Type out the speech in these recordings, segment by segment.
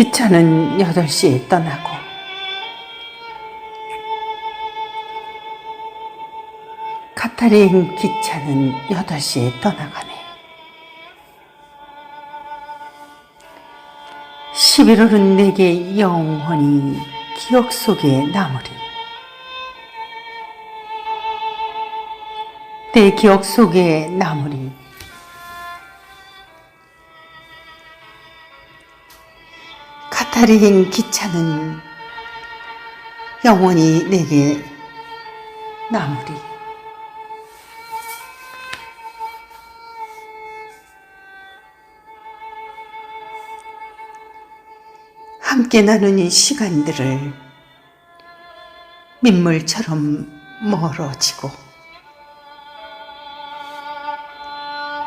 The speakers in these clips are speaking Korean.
기차는 8시에 떠나고 카타린 기차는 8시에 떠나가네. 11월은 내게 영원히 기억 속에 남으리. 내 기억 속에 남으리. 카타린 기차는 영원히 내게 남으리. 함께 나누는 시간들을 민물처럼 멀어지고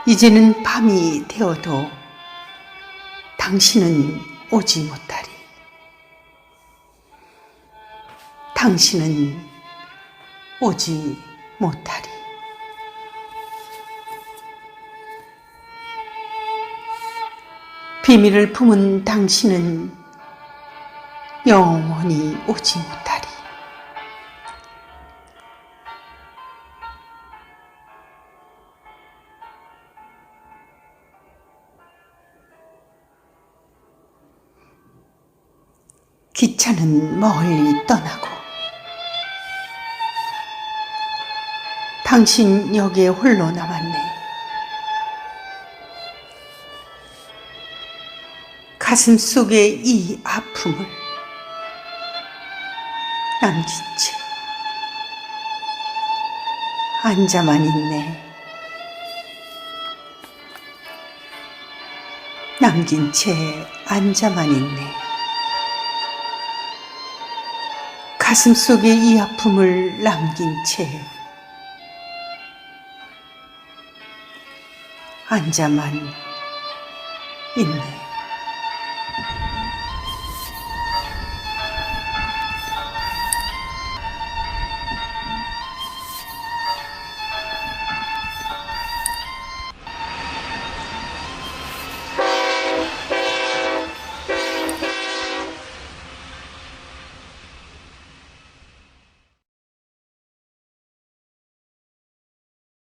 이제는 밤이 되어도 당신은 오지 못하리. 당신은 오지 못하리. 비밀을 품은 당신은 영원히 오지 못하리. 기차는 멀리 떠나고 당신 역에 홀로 남았네. 가슴 속에 이 아픔을 남긴 채 앉아만 있네. 남긴 채 앉아만 있네. 가슴 속에 이 아픔을 남긴 채 앉아만 있네.